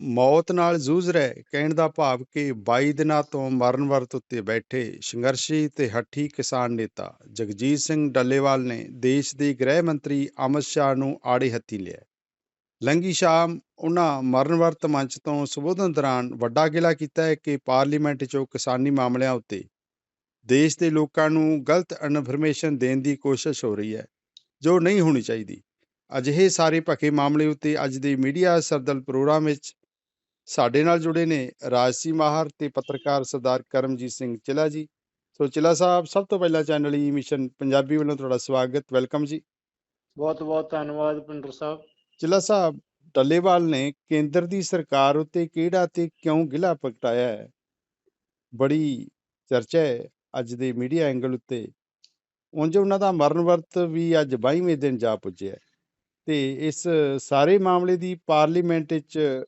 ਮੌਤ ਨਾਲ ਜੂਝ ਰਹੇ, ਕਹਿਣ ਦਾ ਭਾਵ ਕਿ 22 ਦਿਨਾਂ ਤੋਂ ਮਰਨ ਵਰਤ ਉੱਤੇ ਬੈਠੇ ਸੰਘਰਸ਼ੀ ਤੇ ਹੱਠੀ ਕਿਸਾਨ ਨੇਤਾ ਜਗਜੀਤ ਸਿੰਘ ਡੱਲੇਵਾਲ ਨੇ ਦੇਸ਼ ਦੇ ਗ੍ਰਹਿ ਮੰਤਰੀ ਅਮਿਤ ਸ਼ਾਹ ਨੂੰ ਆੜੇ ਹੱਥੀ ਲਿਆ। ਲੰਗੀ ਸ਼ਾਮ ਉਹਨਾਂ ਮਰਨ ਵਰਤ ਮੰਚ ਤੋਂ ਸੰਬੋਧਨ ਦੌਰਾਨ ਵੱਡਾ ਗਿਲਾ ਕੀਤਾ ਹੈ ਕਿ ਪਾਰਲੀਮੈਂਟ 'ਚੋਂ ਕਿਸਾਨੀ ਮਾਮਲਿਆਂ ਉੱਤੇ ਦੇਸ਼ ਦੇ ਲੋਕਾਂ ਨੂੰ ਗਲਤ ਇਨਫੋਰਮੇਸ਼ਨ ਦੇਣ ਦੀ ਕੋਸ਼ਿਸ਼ ਹੋ ਰਹੀ ਹੈ, ਜੋ ਨਹੀਂ ਹੋਣੀ ਚਾਹੀਦੀ। ਅਜਿਹੇ ਸਾਰੇ ਭੱਖੇ ਮਾਮਲੇ ਉੱਤੇ ਅੱਜ ਦੇ ਮੀਡੀਆ ਸਰਦਲ ਪ੍ਰੋਗਰਾਮ ਵਿੱਚ ਸਾਡੇ ਨਾਲ ਜੁੜੇ ਨੇ ਰਾਜਸੀ ਮਾਹਰ ਤੇ ਪੱਤਰਕਾਰ ਸਰਦਾਰ ਕਰਮਜੀਤ ਸਿੰਘ ਚਿਲਾ ਜੀ। ਸੋ ਚਿਲਾ ਸਾਹਿਬ ਸਭ ਤੋਂ ਪਹਿਲਾਂ ਚੈਨਲ ਈ ਮਿਸ਼ਨ ਪੰਜਾਬੀ ਵੱਲੋਂ ਤੁਹਾਡਾ ਸਵਾਗਤ ਵੈਲਕਮ ਜੀ। ਬਹੁਤ ਬਹੁਤ ਧੰਨਵਾਦ ਪਿੰਡਰ ਸਾਹਿਬ। ਚਿਲਾ ਸਾਹਿਬ ਟੱਲੇਵਾਲ ਨੇ ਕੇਂਦਰ ਦੀ ਸਰਕਾਰ ਉੱਤੇ ਕਿਹੜਾ ਤੇ ਕਿਉਂ ਗਿਲਾ ਪ੍ਰਗਟਾਇਆ ਹੈ? ਬੜੀ ਚਰਚਾ ਹੈ ਅੱਜ ਦੇ ਮੀਡੀਆ ਐਂਗਲ ਉੱਤੇ। ਉਂਝ ਉਹਨਾਂ ਦਾ ਮਰਨ ਵਰਤ ਵੀ ਅੱਜ 22ਵੇਂ ਦਿਨ ਜਾ ਪੁੱਜਿਆ ਤੇ ਇਸ ਸਾਰੇ ਮਾਮਲੇ ਦੀ ਪਾਰਲੀਮੈਂਟ ਵਿੱਚ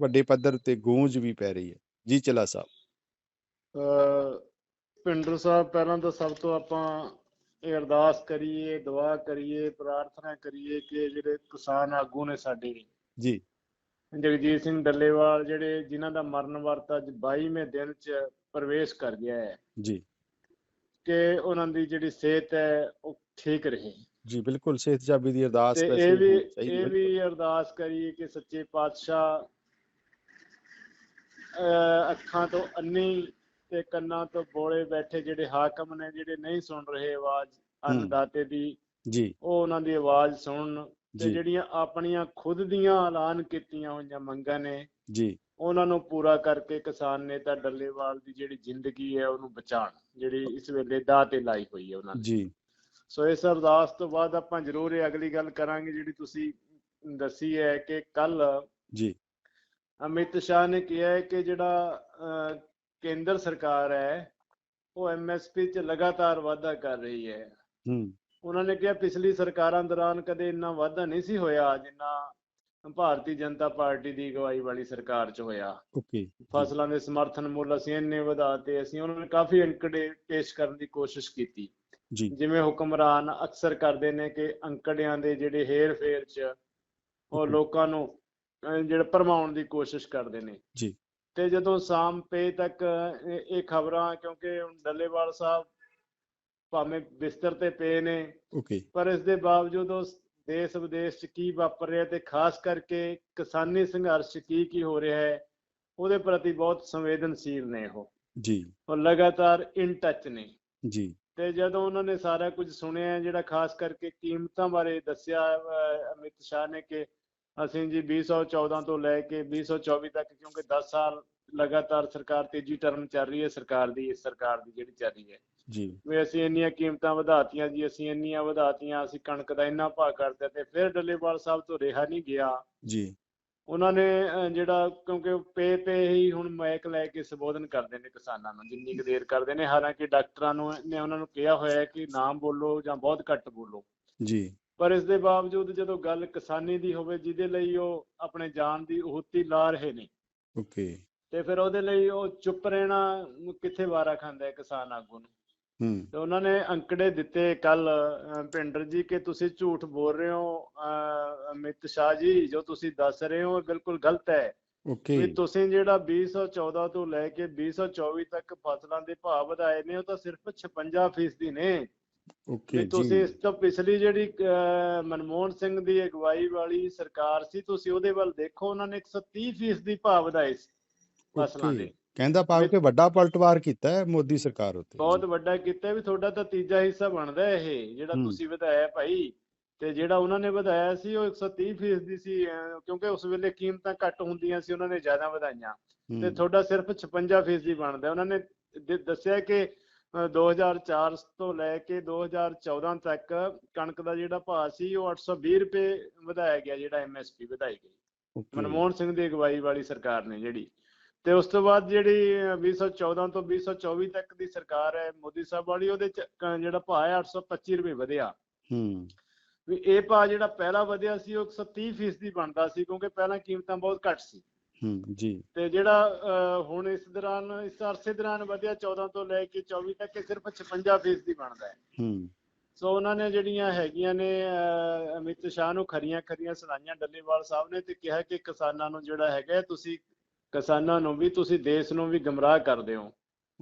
ਵੱਡੇ ਪੱਧਰ ਤੇ ਗੂੰਜ ਵੀ ਪੈ ਰਹੀ ਹੈ। ਜੀ ਚਲਾ ਸਾਹਿਬ। ਪਿੰਡਰ ਸਾਹਿਬ ਪਹਿਲਾਂ ਤਾਂ ਸਭ ਤੋਂ ਆਪਾਂ ਇਹ ਅਰਦਾਸ ਕਰੀਏ ਦੁਆ ਕਰੀਏ ਪ੍ਰਾਰਥਨਾ ਕਰੀਏ ਕਿ ਜਿਹੜੇ ਕਿਸਾਨ ਆਗੂ ਨੇ ਸਾਡੇ ਜੀ। ਜਗਜੀਤ ਸਿੰਘ ਡੱਲੇਵਾਲ ਜਿਹੜੇ ਜਿਨ੍ਹਾਂ ਦਾ ਮਰਨ ਵਰਤ ਅੱਜ 22ਵੇਂ ਦਿਨ 'ਚ ਪ੍ਰਵੇਸ਼ ਕਰ ਗਿਆ ਹੈ। ਜੀ। ਕਿ ਉਹਨਾਂ ਦੀ ਜਿਹੜੀ ਸਿਹਤ ਹੈ ਉਹ ਠੀਕ ਰਹੇ। ਜੀ ਬਿਲਕੁਲ ਸਿਹਤ ਜਾਬੀ ਦੀ ਅਰਦਾਸ ਤੇ ਇਹ ਵੀ ਇਹ ਅਰਦਾਸ ਕਰੀਏ ਕਿ ਸੱਚੇ ਪਾਤਸ਼ਾਹ ਅੱਖਾਂ ਤੋਂ ਅੰਨੀ ਤੇ ਕੰਨਾਂ ਤੋਂ ਬੋਲੇ ਬੈਠੇ ਜਿਹੜੇ ਹਾਕਮ ਨੇ ਜਿਹੜੇ ਨਹੀਂ ਸੁਣ ਰਹੇ ਆਵਾਜ਼ ਅੰਨਦਾਤੇ ਦੀ ਜੀ। ਉਹ ਉਹਨਾਂ ਦੀ ਆਵਾਜ਼ ਸੁਣਨ ਤੇ ਜਿਹੜੀਆਂ ਆਪਣੀਆਂ ਖੁਦ ਦੀਆਂ ਐਲਾਨ ਕੀਤੀਆਂ ਹੋਈਆਂ ਮੰਗਾਂ ਨੇ ਜੀ। ਉਹਨਾਂ ਨੂੰ ਪੂਰਾ ਕਰਕੇ ਕਿਸਾਨ ਨੇਤਾ ਡੱਲੇਵਾਲ ਦੀ ਜਿਹੜੀ ਜ਼ਿੰਦਗੀ ਹੈ ਉਹਨੂੰ ਬਚਾਉਣ ਜਿਹੜੀ ਇਸ ਵੇਲੇ ਦਾਅ ਤੇ ਲਾਈ ਹੋਈ ਹੈ ਉਹਨਾਂ ਨੇ ਜੀ। ਸੋ ਇਸ ਅਰਦਾਸ ਤੋਂ ਬਾਅਦ ਆਪਾਂ ਜ਼ਰੂਰ ਇਹ ਅਗਲੀ ਗੱਲ ਕਰਾਂਗੇ ਜਿਹੜੀ ਤੁਸੀਂ ਦੱਸੀ ਹੈ ਕਿ ਕੱਲ ਜੀ। ਅਮਿਤ ਸ਼ਾਹ ਨੇ ਕਿਹਾ ਹੈ ਕਿ ਜਿਹੜਾ ਕੇਂਦਰ ਸਰਕਾਰ ਹੈ ਉਹ ਐਮਐਸਪੀ 'ਚ ਲਗਾਤਾਰ ਵਾਧਾ ਕਰ ਰਹੀ ਹੈ। ਹੂੰ। ਉਹਨਾਂ ਨੇ ਕਿਹਾ ਪਿਛਲੀ ਸਰਕਾਰਾਂ ਦੌਰਾਨ ਕਦੇ ਇੰਨਾ ਵਾਧਾ ਨਹੀਂ ਸੀ ਹੋਇਆ ਜਿੰਨਾ ਭਾਰਤੀ ਜਨਤਾ ਪਾਰਟੀ ਦੀ ਅਗਵਾਈ ਵਾਲੀ ਸਰਕਾਰ 'ਚ ਹੋਇਆ। ਓਕੇ ਫਸਲਾਂ ਦੇ ਸਮਰਥਨ ਮੁੱਲ ਅਸੀਂ ਇੰਨੇ ਵਧਾਤੇ ਅਸੀਂ ਉਹਨਾਂ ਨੇ ਕਾਫੀ ਅੰਕੜੇ ਪੇਸ਼ ਕਰਨ ਦੀ ਕੋਸ਼ਿਸ਼ ਕੀਤੀ। ਜੀ। ਜਿਵੇਂ ਹੁਕਮਰਾਨ ਅਕਸਰ ਕਰਦੇ ਨੇ ਕਿ ਅੰਕੜਿਆਂ ਦੇ ਜਿਹੜੇ ਹੇਰ ਫੇਰ 'ਚ ਉਹ. ਲੋਕਾਂ ਨੂੰ ਜਿਹੜਾ ਭਰਮਾਉਣ ਦੀ ਕੋਸ਼ਿਸ਼ ਕਰਦੇ ਨੇ। ਜੀ। ਤੇ ਜਦੋਂ ਸ਼ਾਮ ਪੇ ਤੱਕ ਇਹ- ਖਬਰਾਂ ਕਿਉਂਕਿ ਡੱਲੇਵਾਲ ਸਾਹਿਬ ਭਾਵੇਂ ਬਿਸਤਰ ਤੇ ਪਏ ਨੇ ਓਕੇ। ਪਰ ਇਸ ਦੇ ਬਾਵਜੂਦ ਉਸ ਦੇਸ਼ ਵਿਦੇਸ਼ 'ਚ ਕੀ ਵਾਪਰ ਰਿਹਾ ਤੇ ਖਾਸ ਕਰਕੇ ਕਿਸਾਨੀ ਸੰਘਰਸ਼ ਕੀ ਕੀ ਹੋ ਰਿਹਾ ਹੈ ਉਹਦੇ ਪ੍ਰਤੀ ਬਹੁਤ ਸੰਵੇਦਨਸ਼ੀਲ ਨੇ ਉਹ। ਜੀ। ਉਹ ਲਗਾਤਾਰ ਇਨ ਟੱਚ ਨੇ। ਜੀ। ਤੇ ਜਦੋਂ ਉਹਨਾਂ ਨੇ ਸਾਰਾ ਕੁਝ ਸੁਣਿਆ ਜਿਹੜਾ ਖਾਸ ਕਰਕੇ ਕੀਮਤਾਂ ਬਾਰੇ ਦੱਸਿਆ ਅਮਿਤ ਸ਼ਾਹ ਨੇ ਕਿ ਅਸੀਂ ਜੀ 2014 ਤੋਂ ਲੈ ਕੇ 2024 ਤੱਕ ਕਿਉਂਕਿ 10 ਸਾਲ ਲਗਾਤਾਰ ਸਰਕਾਰ ਤੀਜੀ ਟਰਮ ਚੱਲ ਰਹੀ ਹੈ ਸਰਕਾਰ ਦੀ ਇਸ ਸਰਕਾਰ ਦੀ ਜਿਹੜੀ ਚੱਲ ਰਹੀ ਹੈ। ਜੀ। ਵੀ ਅਸੀਂ ਇੰਨੀਆਂ ਕੀਮਤਾਂ ਵਧਾਤੀਆਂ ਜੀ ਅਸੀਂ ਇੰਨੀਆਂ ਵਧਾਤੀਆਂ ਅਸੀਂ ਕਣਕ ਦਾ ਇੰਨਾ ਭਾਅ ਕਰਦੇ ਤੇ ਫਿਰ ਡੱਲੇਵਾਲ ਸਾਹਿਬ ਤੋਂ ਰਿਹਾ ਨਹੀਂ ਗਿਆ। ਜੀ। ਉਹਨਾਂ ਨੇ ਜਿਹੜਾ ਕਿਉਂਕਿ ਪੇ ਪੇ ਹੀ ਹੁਣ ਮਾਈਕ ਲੈ ਕੇ ਸੰਬੋਧਨ ਕਰਦੇ ਨੇ ਕਿਸਾਨਾਂ ਨੂੰ ਜਿੰਨੀ ਕੁ ਦੇਰ ਕਰਦੇ ਨੇ ਹਾਲਾਂਕਿ ਡਾਕਟਰਾਂ ਨੂੰ ਨੇ ਉਹਨਾਂ ਨੂੰ ਕਿਹਾ ਹੋਇਆ ਹੈ ਕਿ ਨਾਮ ਬੋਲੋ ਜਾਂ ਬਹੁਤ ਘੱਟ ਬੋਲੋ। ਜੀ। ਪਰ ਇਸ ਦੇ ਬਾਵਜੂਦ ਜਦੋਂ ਗੱਲ ਕਿਸਾਨੀ ਦੀ ਹੋਵੇ ਜਿਹਦੇ ਲਈ ਉਹ ਆਪਣੇ ਜਾਨ ਦੀ ਉਹਤੀ ਲਾ ਰਹੇ ਨੇ। ਓਕੇ। ਤੇ ਫਿਰ ਉਹਦੇ ਲਈ ਉਹ ਚੁੱਪ ਰਹਿਣਾ ਕਿੱਥੇ ਵਾਰਾ ਖਾਂਦਾ ਹੈ ਕਿਸਾਨ ਆਗੂ ਨੂੰ? ਹੂੰ। ਤੇ ਉਹਨਾਂ ਨੇ ਅੰਕੜੇ ਦਿੱਤੇ ਕੱਲ ਭਿੰਡਰ ਜੀ ਕਿ ਤੁਸੀਂ ਝੂਠ ਬੋਲ ਰਹੇ ਹੋ ਅਮਿਤ ਸ਼ਾਹ ਜੀ ਜੋ ਤੁਸੀਂ ਦੱਸ ਰਹੇ ਹੋ ਇਹ ਬਿਲਕੁਲ ਗਲਤ ਹੈ। ਓਕੇ। ਵੀ ਤੁਸੀਂ ਜਿਹੜਾ 2014 ਤੋਂ ਲੈ ਕੇ 2024 ਤੱਕ ਫਸਲਾਂ ਦੇ ਭਾਅ ਵਧਾਏ ਨੇ ਉਹ ਤਾਂ ਸਿਰਫ 56% ਨੇ। ਓਕੇ ਵੀ ਤੁਸੀਂ ਜੀ ਇਸ ਤੋਂ ਪਿਛਲੀ ਜਿਹੜੀ ਮਨਮੋਹਨ ਸਿੰਘ ਦੀ ਅਗਵਾਈ ਵਾਲੀ ਸਰਕਾਰ ਸੀ ਤੁਸੀਂ ਉਹਦੇ ਵੱਲ ਦੇਖੋ ਉਹਨਾਂ ਨੇ 130% ਦੀ ਭਾਅ ਵਧਾਏ ਸੀ ਫਸਲਾਂ ਦੇ। ਕਹਿੰਦਾ ਭਾਵ ਕਿ ਵੱਡਾ ਪਲਟਵਾਰ ਕੀਤਾ ਹੈ ਮੋਦੀ ਸਰਕਾਰ ਉੱਤੇ। ਬਹੁਤ ਵੱਡਾ ਕੀਤਾ ਵੀ ਤੁਹਾਡਾ ਤਾਂ ਤੀਜਾ ਹਿੱਸਾ ਬਣਦਾ ਇਹ ਜਿਹੜਾ। ਤੁਸੀਂ ਵਧਾਇਆ ਭਾਈ। ਤੇ ਜਿਹੜਾ ਉਹਨਾਂ ਨੇ ਵਧਾਇਆ ਸੀ ਉਹ 130% ਦੀ ਸੀ ਕਿਉਂਕਿ ਉਸ ਵੇਲੇ ਕੀਮਤਾਂ ਘੱਟ ਹੁੰਦੀਆਂ ਸੀ ਉਹਨਾਂ ਨੇ ਜ਼ਿਆਦਾ ਵਧਾਈਆਂ। ਤੇ ਤੁਹਾਡਾ ਸਿਰਫ 56% ਦੀ ਬਣਦਾ। ਉਹਨਾਂ ਨੇ ਦੱਸਿਆ ਕਿ 2004 ਤੋਂ ਲੈ ਕੇ 2014 ਤੱਕ ਕਣਕ ਦਾ ਜਿਹੜਾ ਭਾਅ ਸੀ ਉਹ 820 ਰੁਪਏ ਵਧਾਇਆ ਗਿਆ ਜਿਹੜਾ ਐਮਐਸਪੀ ਵਧਾਈ ਗਈ। ਮਨਮੋਹਨ ਸਿੰਘ ਦੀ ਅਗਵਾਈ ਵਾਲੀ ਸਰਕਾਰ ਨੇ ਜਿਹੜੀ। ਤੇ ਉਸ ਤੋਂ ਬਾਅਦ ਜਿਹੜੀ ਅਹ, 2014 ਤੋਂ 2024 ਤੱਕ ਦੀ ਸਰਕਾਰ ਹੈ ਮੋਦੀ ਸਾਹਿਬ ਵਾਲੀ ਉਹਦੇ ਚ ਜਿਹੜਾ ਭਾਅ ਹੈ 825 ਰੁਪਏ ਵਧਿਆ। ਹੂੰ। ਵੀ ਇਹ ਭਾਅ ਜਿਹੜਾ ਪਹਿਲਾਂ ਵਧਿਆ ਸੀ ਉਹ 130% ਦੀ ਬਣਦਾ ਸੀ ਕਿਉਂਕਿ ਪਹਿਲਾਂ ਕੀਮਤਾਂ ਬਹੁਤ ਘੱਟ ਸੀ। ਹੂੰ ਜੀ। ਤੇ ਜਿਹੜਾ ਅਹ, ਹੁਣ ਇਸ ਦੌਰਾਨ ਇਸ ਅਰਸੇ ਦੌਰਾਨ ਵਧਿਆ 14 ਤੋਂ ਲੈ ਕੇ 24 ਤੱਕ ਇਹ ਸਿਰਫ 56% ਦੀ ਬਣਦਾ ਹੈ। ਹੂੰ। ਸੋ ਉਹਨਾਂ ਨੇ ਜਿਹੜੀਆਂ ਹੈਗੀਆਂ ਨੇ ਅਹ, ਅਮਿਤ ਸ਼ਾਹ ਨੂੰ ਖਰੀਆਂ ਖਰੀਆਂ ਸੁਣਾਈਆਂ ਡੱਲੇਵਾਲ ਸਾਹਿਬ ਨੇ ਤੇ ਕਿਹਾ ਕਿ ਕਿਸਾਨਾਂ ਨੂੰ ਜਿਹੜਾ ਹੈਗਾ ਹੈ, ਤੁਸੀਂ ਕਿਸਾਨਾਂ ਨੂੰ ਵੀ ਤੁਸੀਂ ਦੇਸ਼ ਨੂੰ ਵੀ ਗਮਰਾਹ ਕਰਦੇ ਹੋ।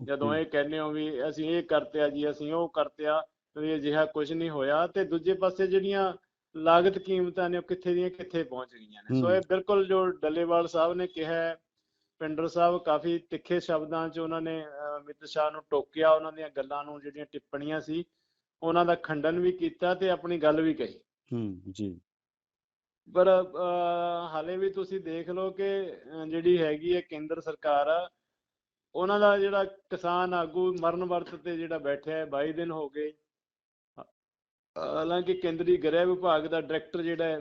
ਜਦੋਂ ਇਹ ਕਹਿੰਦੇ ਹੋ ਵੀ ਅਸੀਂ ਇਹ ਕਰਤੇ ਆ ਜੀ ਅਸੀਂ ਉਹ ਕਰਤੇ ਆ ਤੇ ਅਜਿਹਾ ਕੁਝ ਨਹੀਂ ਹੋਇਆ। ਤੇ ਦੂਜੇ ਪਾਸੇ ਜਿਹੜੀਆਂ ਲਾਗਤ ਕੀਮਤਾਂ ਨੇ ਉਹ ਕਿੱਥੇ ਦੀਆਂ ਕਿੱਥੇ ਪਹੁੰਚ ਗਈਆਂ ਨੇ। ਸੋ ਇਹ ਬਿਲਕੁਲ ਜੋ ਡੱਲੇਵਾਲ ਸਾਹਿਬ ਨੇ ਕਿਹਾ ਹੈ ਪਿੰਡਰ ਸਾਹਿਬ ਕਾਫੀ ਤਿੱਖੇ ਸ਼ਬਦਾਂ 'ਚ ਉਹਨਾਂ ਨੇ ਅਮਿਤ ਸ਼ਾਹ ਨੂੰ ਟੋਕਿਆ ਉਹਨਾਂ ਦੀਆਂ ਗੱਲਾਂ ਨੂੰ ਜਿਹੜੀਆਂ ਟਿੱਪਣੀਆਂ ਸੀ ਉਹਨਾਂ ਦਾ ਖੰਡਨ ਵੀ ਕੀਤਾ ਤੇ ਆਪਣੀ ਗੱਲ ਵੀ ਕਹੀ। ਹੂੰ ਜੀ। ਪਰ ਹਾਲੇ ਵੀ ਤੁਸੀਂ ਦੇਖ ਲਓ ਕਿ ਜਿਹੜੀ ਹੈਗੀ ਹੈ ਕੇਂਦਰ ਸਰਕਾਰ ਆ ਉਹਨਾਂ ਦਾ ਜਿਹੜਾ ਕਿਸਾਨ ਆਗੂ ਮਰਨ ਵਰਤ ਤੇ ਜਿਹੜਾ ਬੈਠਿਆ ਹੈ 22 ਦਿਨ ਹੋ ਗਏ। ਹਾਲਾਂਕਿ ਕੇਂਦਰੀ ਗ੍ਰਹਿ ਵਿਭਾਗ ਦਾ ਡਾਇਰੈਕਟਰ ਜਿਹੜਾ ਹੈ,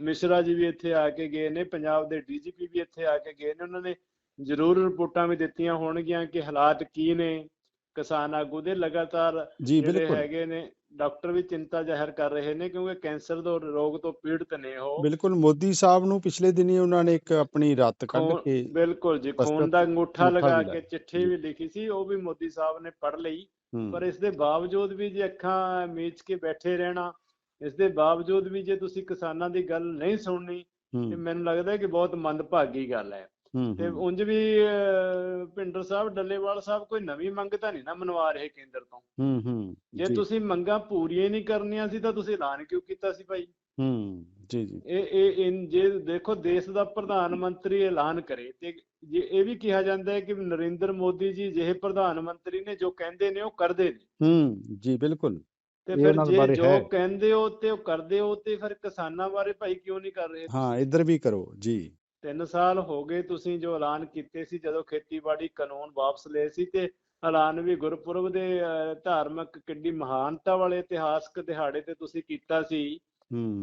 ਮਿਸ਼ਰਾ ਜੀ ਵੀ ਇੱਥੇ ਆ ਕੇ ਗਏ ਨੇ ਪੰਜਾਬ ਦੇ ਡੀਜੀਪੀ ਵੀ ਇੱਥੇ ਆ ਕੇ ਗਏ ਨੇ ਉਹਨਾਂ ਨੇ ਜ਼ਰੂਰ ਰਿਪੋਰਟਾਂ ਵੀ ਦਿੱਤੀਆਂ ਹੋਣਗੀਆਂ ਕਿ ਹਾਲਾਤ ਕੀ ਨੇ। ਕਿਸਾਨ ਆਗੂ ਦੇ ਲਗਾਤਾਰ ਜਿਹੜੇ ਹੈਗੇ ਨੇ ਡਾਕਟਰ ਵੀ ਚਿੰਤਾ ਜ਼ਾਹਿਰ ਕਰ ਰਹੇ ਨੇ ਕਿਉਂਕਿ ਕੈਂਸਰ ਦੇ ਰੋਗ ਤੋਂ ਪੀੜਤ ਨੇ ਉਹ। ਬਿਲਕੁਲ ਮੋਦੀ ਸਾਹਿਬ ਨੂੰ ਪਿਛਲੇ ਦਿਨੀ ਉਹਨਾਂ ਨੇ ਇੱਕ ਆਪਣੀ ਰੱਤ ਕੱਢ ਕੇ ਬਿਲਕੁਲ ਜੀ ਖੂਨ ਦਾ ਅੰਗੂਠਾ ਲਗਾ ਕੇ। ਚਿੱਠੀ। ਵੀ ਲਿਖੀ ਸੀ ਉਹ ਵੀ ਮੋਦੀ ਸਾਹਿਬ ਨੇ ਪੜ੍ਹ ਲਈ। ਪਰ ਇਸ ਦੇ ਬਾਵਜੂਦ ਵੀ ਜੇ ਅੱਖਾਂ ਮੀਚ ਕੇ ਬੈਠੇ ਰਹਿਣਾ ਇਸ ਦੇ ਬਾਵਜੂਦ ਵੀ ਜੇ ਤੁਸੀਂ ਕਿਸਾਨਾਂ ਦੀ ਗੱਲ ਨਹੀਂ ਸੁਣਨੀ ਤੇ ਮੈਨੂੰ ਲੱਗਦਾ ਹੈ ਕਿ ਬਹੁਤ ਮੰਦਭਾਗੀ ਗੱਲ ਹੂੰ। ਤੇ ਉਂਝ ਵੀ ਭਿੰਡਰ ਸਾਹਿਬ ਡੱਲੇਵਾਲ ਸਾਹਿਬ ਕੋਈ ਨਵੀਂ ਮੰਗ ਤਾਂ ਨਹੀਂ ਨਾ ਮਨਵਾ ਰਹੇ ਕੇਂਦਰ ਤੋਂ? ਹੂੰ ਹੂੰ ਜੇ ਤੁਸੀਂ ਮੰਗਾਂ ਪੂਰੀਆਂ ਨਹੀਂ ਕਰਨੀਆਂ ਸੀ ਤਾਂ ਤੁਸੀਂ ਐਲਾਨ ਕਿਉਂ ਕੀਤਾ ਸੀ ਭਾਈ? ਹੂੰ ਜੀ ਜੀ। ਇਹ ਇਹ ਜੇ ਦੇਖੋ ਦੇਸ਼ ਦਾ ਪ੍ਰਧਾਨ ਮੰਤਰੀ ਐਲਾਨ ਕਰੇ ਤੇ ਜੇ ਇਹ ਵੀ ਕਿਹਾ ਜਾਂਦਾ ਹੈ ਕਿ ਨਰਿੰਦਰ ਮੋਦੀ ਜੀ ਜਿਹੇ ਪ੍ਰਧਾਨ ਮੰਤਰੀ ਨੇ ਜੋ ਕਹਿੰਦੇ ਨੇ ਉਹ ਕਰਦੇ ਨੇ। ਹੂੰ ਜੀ ਬਿਲਕੁਲ। ਤੇ ਫਿਰ ਜੇ ਜੋ। ਕਹਿੰਦੇ ਹੋ ਤੇ ਉਹ ਕਰਦੇ ਹੋ ਤੇ ਫਿਰ ਕਿਸਾਨਾਂ ਬਾਰੇ ਭਾਈ ਕਿਉਂ ਨਹੀਂ ਕਰ ਰਹੇ ਹਾਂ ਇੱਧਰ ਵੀ ਕਰੋ ਜੀ। ਤਿੰਨ ਸਾਲ ਹੋ ਗਏ ਤੁਸੀਂ ਜੋ ਐਲਾਨ ਕੀਤੇ ਸੀ ਜਦੋਂ ਖੇਤੀਬਾੜੀ ਕਾਨੂੰਨ ਵਾਪਸ ਲਏ ਸੀ ਤੇ ਐਲਾਨ ਵੀ ਗੁਰਪੁਰਬ ਦੇ ਧਾਰਮਿਕ ਕਿੱਡੀ ਮਹਾਨਤਾ ਵਾਲੇ ਇਤਿਹਾਸਕ ਦਿਹਾੜੇ ਤੇ ਤੁਸੀਂ ਕੀਤਾ ਸੀ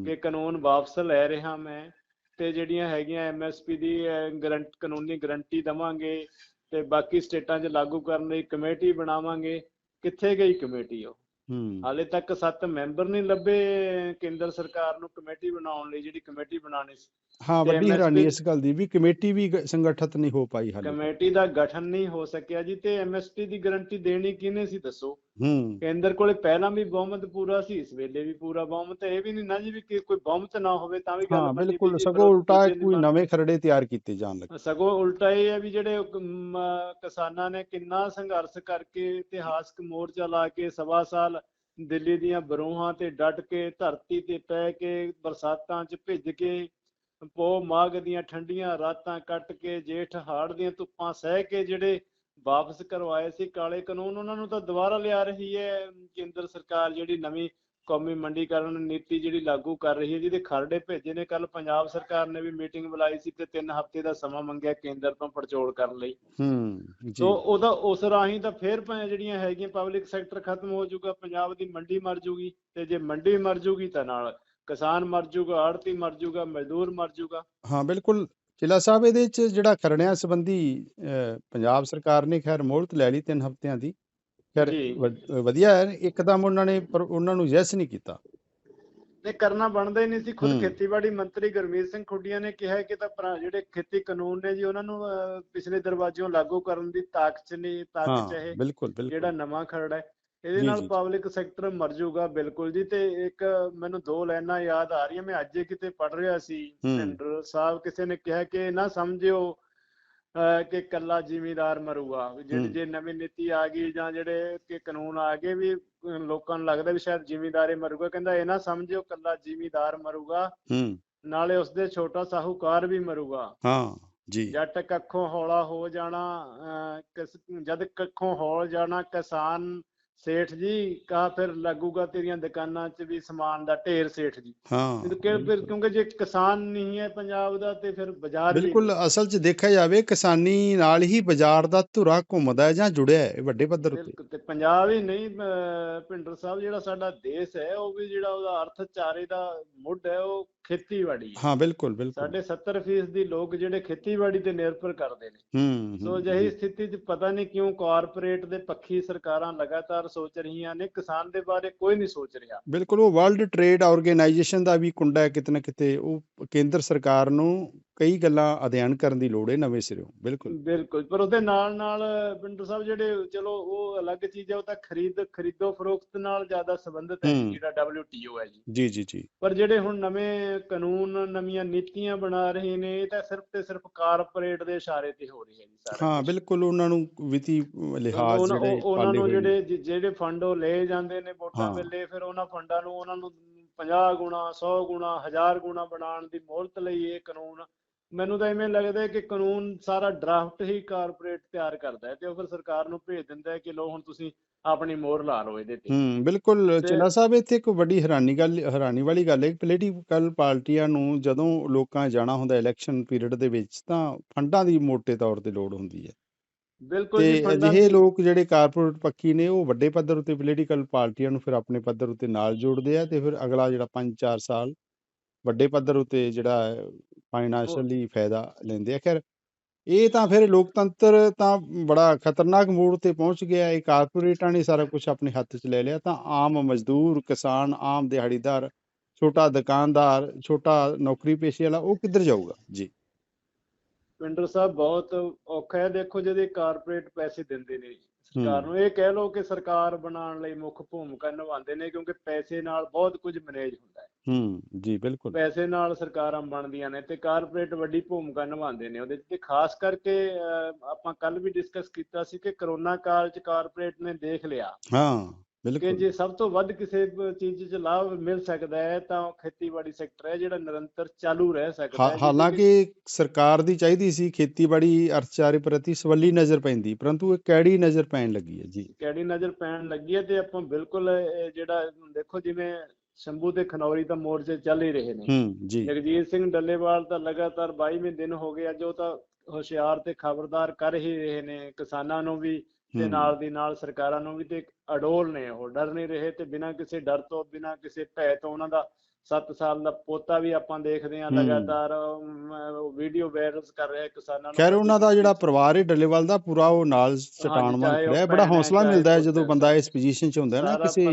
ਕਿ ਕਾਨੂੰਨ ਵਾਪਸ ਲੈ ਰਿਹਾ ਮੈਂ ਤੇ ਜਿਹੜੀਆਂ ਹੈਗੀਆਂ ਐਮਐਸਪੀ ਦੀ ਗਰੰਟ ਕਾਨੂੰਨੀ ਗਰੰਟੀ ਦਵਾਂਗੇ ਤੇ ਬਾਕੀ ਸਟੇਟਾਂ 'ਚ ਲਾਗੂ ਕਰਨ ਲਈ ਕਮੇਟੀ ਬਣਾਵਾਂਗੇ। ਕਿੱਥੇ ਗਈ ਕਮੇਟੀ ਉਹ? ਹਾਲੇ ਤੱਕ ਸੱਤ ਮੈਂਬਰ ਨਹੀਂ ਲੱਭੇ ਕੇਂਦਰ ਸਰਕਾਰ ਨੂੰ ਕਮੇਟੀ ਬਣਾਉਣ ਲਈ ਜਿਹੜੀ ਕਮੇਟੀ ਬਣਾਉਣੀ ਸੀ। ਹਾਂ ਵੱਡੀ ਹੈਰਾਨੀ ਇਸ ਗੱਲ ਦੀ ਵੀ ਕਮੇਟੀ ਵੀ ਸੰਗਠਿਤ ਨਹੀਂ ਹੋ ਪਾਈ ਹਾਲੇ। ਕਮੇਟੀ ਦਾ ਗਠਨ ਨਹੀਂ ਹੋ ਸਕਿਆ ਜੀ ਤੇ ਐਮਐਸਪੀ ਦੀ ਗਰੰਟੀ ਦੇਣੀ ਕਿਹਨੇ ਸੀ ਦੱਸੋ? ਹੂੰ ਕੇਂਦਰ ਕੋਲੇ ਪਹਿਲਾਂ ਵੀ ਬਹੁਮਤ ਪੂਰਾ ਸੀ ਇਸ ਵੇਲੇ ਵੀ ਪੂਰਾ ਬਹੁਮਤ। ਇਹ ਵੀ ਨਹੀਂ ਨਾ ਜੀ ਵੀ ਕੋਈ ਬਹੁਮਤ ਨਾ ਹੋਵੇ ਤਾਂ ਵੀ ਗੱਲ ਹਾਂ ਬਿਲਕੁਲ ਸਗੋਂ ਉਲਟਾ ਕੋਈ ਨਵੇਂ ਖਰੜੇ ਤਿਆਰ ਕੀਤੇ ਜਾਣ ਲੱਗੇ ਸਗੋਂ ਉਲਟਾ ਇਹ ਹੈ ਵੀ ਜਿਹੜੇ ਕਿਸਾਨਾਂ ਨੇ ਕਿੰਨਾ ਸੰਘਰਸ਼ ਕਰਕੇ ਇਤਿਹਾਸਕ ਮੋਰਚਾ ਲਾ ਕੇ ਸਵਾ ਸਾਲ ਦਿੱਲੀ ਦੀਆਂ ਬਰੂਹਾਂ ਤੇ ਡਟ ਕੇ ਧਰਤੀ ਤੇ ਪੈ ਕੇ ਬਰਸਾਤਾਂ 'ਚ ਭਿੱਜ ਕੇ ਪੋ ਮਾਘ ਦੀਆਂ ਠੰਡੀਆਂ ਰਾਤਾਂ ਕੱਟ ਕੇ ਜੇਠ ਹਾੜ ਦੀਆਂ ਧੁੱਪਾਂ ਸਹਿ ਕੇ ਜਿਹੜੇ ਵਾਪਸ ਕਰਵਾਏ ਸੀ ਕਾਲੇ ਕਾਨੂੰਨ ਉਹਨਾਂ ਨੂੰ ਤਾਂ ਦੁਬਾਰਾ ਲਿਆ ਰਹੀ ਹੈ ਕੇਂਦਰ ਸਰਕਾਰ ਜਿਹੜੀ ਨਵੀਂ ਕੌਮੀ ਮੰਡੀਕਰਨ ਨੀਤੀ ਜਿਹੜੀ ਲਾਗੂ ਕਰ ਰਹੀ ਹੈ ਜਿਹਦੇ ਖਰੜੇ ਭੇਜੇ ਨੇ ਕੱਲ ਪੰਜਾਬ ਸਰਕਾਰ ਨੇ ਵੀ ਮੀਟਿੰਗ ਬੁਲਾਈ ਸੀ ਤੇ 3 ਹਫ਼ਤੇ ਦਾ ਸਮਾਂ ਮੰਗਿਆ ਕੇਂਦਰ ਤੋਂ ਪੜਚੋਲ ਕਰਨ ਲਈ। ਹੂੰ ਜੀ। ਸੋ ਉਹਦਾ ਉਸ ਰਾਹੀਂ ਤਾਂ ਫੇਰ ਜਿਹੜੀਆਂ ਹੈਗੀਆਂ ਪਬਲਿਕ ਸੈਕਟਰ ਖਤਮ ਹੋ ਜਾਊਗਾ ਪੰਜਾਬ ਦੀ ਮੰਡੀ ਮਰ ਜੂਗੀ ਤੇ ਜੇ ਮੰਡੀ ਮਰ ਜੂਗੀ ਤਾਂ ਨਾਲ ਕਿਸਾਨ ਮਰ ਜੂਗਾ ਆੜਤੀ ਮਰ ਜੂਗਾ ਮਜ਼ਦੂਰ ਮਰ ਜੂਗਾ ਹਾਂ ਬਿਲਕੁਲ ਚਿਲਾ ਸਾਹਿਬ ਇਹਦੇ ਚ ਜਿਹੜਾ ਖਰੜਿਆਂ ਸੰਬੰਧੀ ਪੰਜਾਬ ਸਰਕਾਰ ਨੇ ਖੈਰ ਮੋਹਲਤ ਲੈ ਲਈ ਤਿੰਨ ਹਫ਼ਤਿਆਂ ਦੀ। ਖੈਰ ਵਧੀਆ ਹੈ ਇੱਕਦਮ ਉਹਨਾਂ ਨੇ ਪਰ ਉਹਨਾਂ ਨੂੰ ਯੈਸ ਨਹੀਂ ਕੀਤਾ। ਤੇ ਕਰਨਾ ਬਣਦਾ ਹੀ ਨਹੀਂ ਸੀ। ਖੁਦ। ਖੇਤੀਬਾੜੀ ਮੰਤਰੀ ਗੁਰਮੀਤ ਸਿੰਘ ਖੁੱਡੀਆਂ ਨੇ ਕਿਹਾ ਕਿ ਤਾਂ ਜਿਹੜੇ ਖੇਤੀ ਕਾਨੂੰਨ ਨੇ ਜੀ ਉਹਨਾਂ ਨੂੰ ਪਿਛਲੇ ਦਰਵਾਜ਼ਿਓਂ ਲਾਗੂ ਕਰਨ ਦੀ ਤਾਕਤ ਨਹੀਂ ਤਾਕਤ ਚ ਹਾਂ ਇਹ ਬਿਲਕੁਲ। ਜਿਹੜਾ ਨਵਾਂ ਖਰੜਾ ਹੈ। ਇਹਦੇ ਨਾਲ। ਪਬਲਿਕ ਸੈਕਟਰ ਮਰ ਜਾਊਗਾ ਬਿਲਕੁਲ ਜੀ ਤੇ ਇੱਕ ਮੈਨੂੰ ਦੋ ਲਾਈਨਾਂ ਯਾਦ ਆ ਰਹੀਆਂ ਮੈਂ ਅੱਜ ਹੀ ਕਿਤੇ ਪੜ੍ਹ ਰਿਹਾ ਸੀ। ਭਿੰਡਰ ਸਾਹਿਬ ਕਿਸੇ ਨੇ ਕਿਹਾ ਕਿ ਨਾ ਸਮਝਿਓ ਕਿ ਕੱਲਾ ਜ਼ਿਮੀਦਾਰ ਮਰੂਗਾ ਜਿਹੜੀ। ਜੇ ਨਵੀਂ ਨੀਤੀ ਆ ਗਈ ਜਾਂ ਜਿਹੜੇ ਕਿ ਕਾਨੂੰਨ ਆ ਗਏ ਵੀ ਲੋਕਾਂ ਨੂੰ ਲੱਗਦਾ ਵੀ ਸ਼ਾਇਦ ਜ਼ਿਮੀਦਾਰ ਹੀ ਮਰੂਗਾ ਕਹਿੰਦਾ ਇਹ ਨਾ ਸਮਝਿਓ ਕੱਲਾ ਜ਼ਿਮੀਦਾਰ ਮਰੂਗਾ ਨਾਲੇ ਉਸਦੇ ਛੋਟਾ ਸਾਹੂਕਾਰ ਵੀ ਮਰੂਗਾ ਹਾਂ ਜੀ ਜੱਟ ਕੱਖੋਂ ਹੌਲਾ ਹੋ ਜਾਣਾ ਜਦ ਕੱਖੋਂ ਹੌਲ ਜਾਣਾ ਕਿਸਾਨ ਸੇਠ ਜੀ ਕਹਾ ਫਿਰ ਲੱਗੂਗਾ ਤੇਰੀਆਂ ਦੁਕਾਨਾਂ 'ਚ ਵੀ ਸਮਾਨ ਦਾ ਢੇਰ ਸੇਠ ਜੀ। ਹਾਂ। ਕਿਉਂਕਿ ਫਿਰ ਬਿਲਕੁਲ। ਕਿਉਂਕਿ ਜੇ ਕਿਸਾਨ ਨਹੀਂ ਹੈ ਪੰਜਾਬ ਦਾ ਤੇ ਫਿਰ ਬਾਜ਼ਾਰ ਬਿਲਕੁਲ ਅਸਲ 'ਚ ਦੇਖਿਆ ਜਾਵੇ ਕਿਸਾਨੀ ਨਾਲ ਹੀ ਬਾਜ਼ਾਰ ਦਾ ਧੁਰਾ ਘੁੰਮਦਾ ਹੈ ਜਾਂ ਜੁੜਿਆ ਹੈ ਵੱਡੇ ਪੱਧਰ ਉੱਤੇ। ਬਿਲਕੁਲ ਤੇ ਪੰਜਾਬ ਹੀ ਨਹੀਂ ਭਿੰਡਰ ਸਾਹਿਬ ਜਿਹੜਾ ਸਾਡਾ ਦੇਸ਼ ਹੈ ਉਹ ਵੀ ਜਿਹੜਾ ਉਹਦਾ ਅਰਥਚਾਰੇ ਦਾ ਮੁੱਢ ਹੈ ਉਹ ਖੇਤੀਬਾੜੀ ਹੈ। ਹਾਂ ਬਿਲਕੁਲ ਬਿਲਕੁਲ। ਸਾਡੇ 70% ਦੀ ਲੋਕ ਜਿਹੜੇ ਖੇਤੀਬਾੜੀ ਤੇ ਨਿਰਭਰ ਕਰਦੇ ਨੇ। ਹੂੰ ਸੋ ਅਜਿਹੀ। ਸਥਿਤੀ 'ਚ ਪਤਾ ਨਹੀਂ ਕਿਉਂ ਕਾਰਪੋਰੇਟ ਦੇ ਪੱਖੀ ਸਰਕਾਰਾਂ ਲਗਾਤਾਰ ਸੋਚ ਰਹੀਆਂ ਨੇ, ਕਿਸਾਨ ਦੇ ਬਾਰੇ ਕੋਈ ਨਹੀਂ ਸੋਚ ਰਿਹਾ। ਬਿਲਕੁਲ, ਉਹ ਵਰਲਡ ਟ੍ਰੇਡ ਆਰਗੇਨਾਈਜੇਸ਼ਨ ਦਾ ਵੀ ਕੁੰਡਾ ਹੈ ਕਿਤੇ ਨਾ ਕਿਤੇ, ਉਹ ਕੇਂਦਰ ਸਰਕਾਰ ਨੂੰ ਕਈ ਗੱਲਾਂ ਅਧਿਐਨ ਕਰਨ ਦੀ ਲੋੜ ਹੈ ਨਵੇਂ ਸਿਰੋਂ ਬਿਲਕੁਲ ਬਿਲਕੁਲ ਪਰ ਉਹਦੇ ਨਾਲ ਨਾਲ ਪਿੰਡਰ ਸਾਹਿਬ ਜਿਹੜੇ ਚਲੋ ਉਹ ਅਲੱਗ ਚੀਜ਼ ਹੈ ਉਹ ਤਾਂ ਖਰੀਦ ਖਰੀਦੋ ਫਰੋਖਤ ਨਾਲ ਜ਼ਿਆਦਾ ਸੰਬੰਧਿਤ ਹੈ। ਜਿਹੜਾ WTO ਹੈ ਜੀ ਜੀ ਜੀ ਜੀ ਪਰ ਜਿਹੜੇ ਹੁਣ ਨਵੇਂ ਕਾਨੂੰਨ ਨਵੀਆਂ ਨੀਤੀਆਂ ਬਣਾ ਰਹੇ ਨੇ ਇਹ ਤਾਂ ਸਿਰਫ ਤੇ ਸਿਰਫ ਕਾਰਪੋਰੇਟ ਦੇ ਇਸ਼ਾਰੇ ਤੇ ਹੋ ਰਹੀ ਹੈ ਜੀ ਸਾਰਾ ਹਾਂ। ਬਿਲਕੁਲ ਉਹਨਾਂ ਨੂੰ ਵਿੱਤੀ ਲਿਹਾਜ਼ ਜਿਹੜੇ ਉਹ- ਉਹਨਾਂ ਨੂੰ। ਜਿਹੜੇ ਜਿਹੜੇ ਫੰਡ ਉਹ ਲਏ ਜਾਂਦੇ ਨੇ ਵੋਟਾਂ। ਵੇਲੇ ਫਿਰ ਉਹਨਾਂ ਫੰਡਾਂ ਨੂੰ ਉਹਨਾਂ ਨੂੰ 50 ਗੁਣਾ 100 ਗੁਣਾ 1000 ਗੁਣਾ ਬਣਾਉਣ ਦੀ ਮੋਹਲਤ ਲਈ ਇਹ ਕਾਨੂੰਨ ਮੈਨੂੰ ਤਾਂ ਇਵੇਂ ਲੱਗਦਾ ਹੈ ਕਿ ਕਾਨੂੰਨ ਸਾਰਾ ਡਰਾਫਟ ਹੀ ਕਾਰਪੋਰੇਟ ਤਿਆਰ ਕਰਦਾ ਹੈ ਤੇ ਉਹ ਫਿਰ ਸਰਕਾਰ ਨੂੰ ਭੇਜ ਦਿੰਦਾ ਹੈ ਕਿ ਲੋ ਹੁਣ ਤੁਸੀਂ ਆਪਣੀ ਮੋਹਰ ਲਾ ਲਓ ਇਹਦੇ ਤੇ। ਹੂੰ ਬਿਲਕੁਲ ਚਿਲਾ ਸਾਹਿਬ ਇੱਥੇ ਇੱਕ ਵੱਡੀ ਹੈਰਾਨੀ ਗੱਲ ਹੈਰਾਨੀ ਵਾਲੀ ਗੱਲ ਹੈ ਪੋਲੀਟੀਕਲ ਪਾਰਟੀਆਂ ਨੂੰ ਜਦੋਂ ਲੋਕਾਂ ਜਾਣਾ ਹੁੰਦਾ ਇਲੈਕਸ਼ਨ ਪੀਰੀਅਡ ਦੇ ਵਿੱਚ ਤਾਂ ਫੰਡਾਂ ਦੀ ਮੋٹے ਤੌਰ ਤੇ ਲੋੜ ਹੁੰਦੀ ਹੈ। ਬਿਲਕੁਲ ਜੀ ਫੰਡਾਂ ਅਜਿਹੇ ਲੋਕ ਜਿਹੜੇ ਕਾਰਪੋਰੇਟ ਪੱਖੀ ਨੇ ਉਹ ਵੱਡੇ ਪੱਧਰ ਉਤੇ ਪੋਲੀਟੀਕਲ ਪਾਰਟੀਆਂ ਨੂੰ ਫਿਰ ਆਪਣੇ ਪੱਧਰ ਉਤੇ ਨਾਲ ਜੋੜਦੇ ਆ ਤੇ ਫਿਰ ਅਗਲਾ ਜਿਹੜਾ 5-4 ਸਾਲ ਵੱਡੇ ਪੱਧਰ ਉਤੇ ਜਿਹੜਾ ਫਾਈਨਾਂਸ਼ੀਅਲੀ ਫਾਇਦਾ ਲੈਂਦੇ ਆ। ਖੈਰ ਇਹ ਤਾਂ ਫਿਰ ਲੋਕਤੰਤਰ ਤਾਂ ਬੜਾ ਖਤਰਨਾਕ ਮੋੜ ਤੇ ਪਹੁੰਚ ਗਿਆ ਇਹ ਕਾਰਪੋਰੇਟਾਂ ਨੇ ਸਾਰਾ ਕੁਝ ਆਪਣੇ ਹੱਥ 'ਚ ਲੈ ਲਿਆ। ਤਾਂ ਆਮ ਮਜ਼ਦੂਰ ਕਿਸਾਨ ਆਮ ਦਿਹਾੜੀਦਾਰ ਛੋਟਾ ਦੁਕਾਨਦਾਰ ਛੋਟਾ ਨੌਕਰੀ ਪੇਸ਼ੇ ਵਾਲਾ ਉਹ ਕਿੱਧਰ ਜਾਊਗਾ? ਜੀ। ਪਿੰਡਰ ਸਾਹਿਬ ਬਹੁਤ ਔਖਾ ਹੈ। ਦੇਖੋ ਜਿਹਦੇ ਕਾਰਪੋਰੇਟ ਪੈਸੇ ਦਿੰਦੇ ਨੇ ਸਰਕਾਰ। ਨੂੰ ਇਹ ਕਹਿ ਲਓ ਕਿ ਸਰਕਾਰ ਬਣਾਉਣ ਲਈ ਮੁੱਖ ਭੂਮਿਕਾ ਨਿਭਾਉਂਦੇ ਨੇ ਕਿਉਂਕਿ ਪੈਸੇ ਨਾਲ ਬਹੁਤ ਕੁਝ ਮੈਨੇਜ ਹੁੰਦਾ ਹੈ। ਹੂੰ ਜੀ ਬਿਲਕੁਲ। ਪੈਸੇ ਨਾਲ ਸਰਕਾਰਾਂ ਬਣਦੀਆਂ ਨੇ ਤੇ ਕਾਰਪੋਰੇਟ ਵੱਡੀ ਭੂਮਿਕਾ ਨਿਭਾਉਂਦੇ ਨੇ ਉਹਦੇ ਤੇ ਖਾਸ ਕਰਕੇ ਆਪਾਂ ਕੱਲ ਵੀ ਡਿਸਕਸ ਕੀਤਾ ਸੀ ਕਿ ਕਰੋਨਾ ਕਾਲ 'ਚ ਕਾਰਪੋਰੇਟ ਨੇ ਦੇਖ ਲਿਆ ਹਾਂ ਕਿ ਬਿਲਕੁਲ ਜੇ ਸਭ ਤੋਂ ਵੱਧ ਕਿਸੇ ਚੀਜ਼ 'ਚ ਲਾਭ ਮਿਲ ਸਕਦਾ ਹੈ ਤਾਂ ਉਹ ਖੇਤੀਬਾੜੀ ਸੈਕਟਰ ਹੈ ਜਿਹੜਾ ਨਿਰੰਤਰ ਚਾਲੂ ਰਹਿ ਸਕਦਾ ਹਾਂ- ਹਾਲਾਂਕਿ ਸਰਕਾਰ ਦੀ ਚਾਹੀਦੀ ਸੀ ਖੇਤੀਬਾੜੀ ਅਰਥਚਾਰੇ ਪ੍ਰਤੀ ਸਵੱਲੀ ਨਜ਼ਰ ਪੈਂਦੀ ਪਰੰਤੂ ਇਹ ਕੈੜੀ ਨਜ਼ਰ ਪੈਣ ਲੱਗੀ ਹੈ ਜੀ। ਕਿਹੜੀ ਨਜ਼ਰ ਪੈਣ ਲੱਗੀ ਹੈ ਤੇ ਆਪਾਂ ਬਿਲਕੁਲ ਜਿਹੜਾ ਦੇਖੋ ਜਿਵੇਂ ਸ਼ੰਭੂ ਤੇ ਖਨੌਰੀ ਤਾਂ ਮੋਰਚੇ ਚੱਲ ਹੀ ਰਹੇ ਨੇ ਜਗਜੀਤ ਸਿੰਘ ਡੱਲੇਵਾਲ ਤਾਂ ਲਗਾਤਾਰ 22ਵੇਂ ਦਿਨ ਹੋ ਗਏ ਅੱਜ ਉਹ ਤਾਂ ਹੁਸ਼ਿਆਰ ਤੇ ਖਬਰਦਾਰ ਕਰ ਹੀ ਰਹੇ ਨੇ ਕਿਸਾਨਾਂ ਨੂੰ ਵੀ ਤੇ। ਨਾਲ ਦੀ ਨਾਲ ਸਰਕਾਰਾਂ ਨੂੰ ਵੀ ਤੇ ਅਡੋਲ ਨੇ ਉਹ ਡਰ ਨਹੀਂ ਰਹੇ ਤੇ ਬਿਨਾਂ ਕਿਸੇ ਡਰ ਤੋਂ ਬਿਨਾਂ ਕਿਸੇ ਭੈ ਤੋਂ ਉਹਨਾਂ ਦਾ 7 ਸਾਲ ਦਾ ਪੋਤਾ ਵੀ ਆਪਾਂ ਦੇਖਦੇ ਹੂੰ। ਲਗਾਤਾਰ ਵੀਡੀਓ ਵਾਇਰਲਸ ਕਰ ਰਿਹਾ ਕਿਸਾਨਾਂ ਨੂੰ। ਖੈਰ ਉਹਨਾਂ ਦਾ ਜਿਹੜਾ ਪਰਿਵਾਰ ਹੈ ਡੱਲੇਵਾਲ ਦਾ ਪੂਰਾ ਉਹ ਨਾਲ ਚਟਾਨ ਬਣ ਚਾਹੇ ਉਹ ਖੜਿਆ ਹੈ ਬੜਾ ਹੌਸਲਾ ਮਿਲਦਾ ਹੈ ਜਦੋਂ ਬੰਦਾ ਇਸ ਪੋਜੀਸ਼ਨ 'ਚ ਹੁੰਦਾ ਹੈ ਨਾ ਕਿਸੇ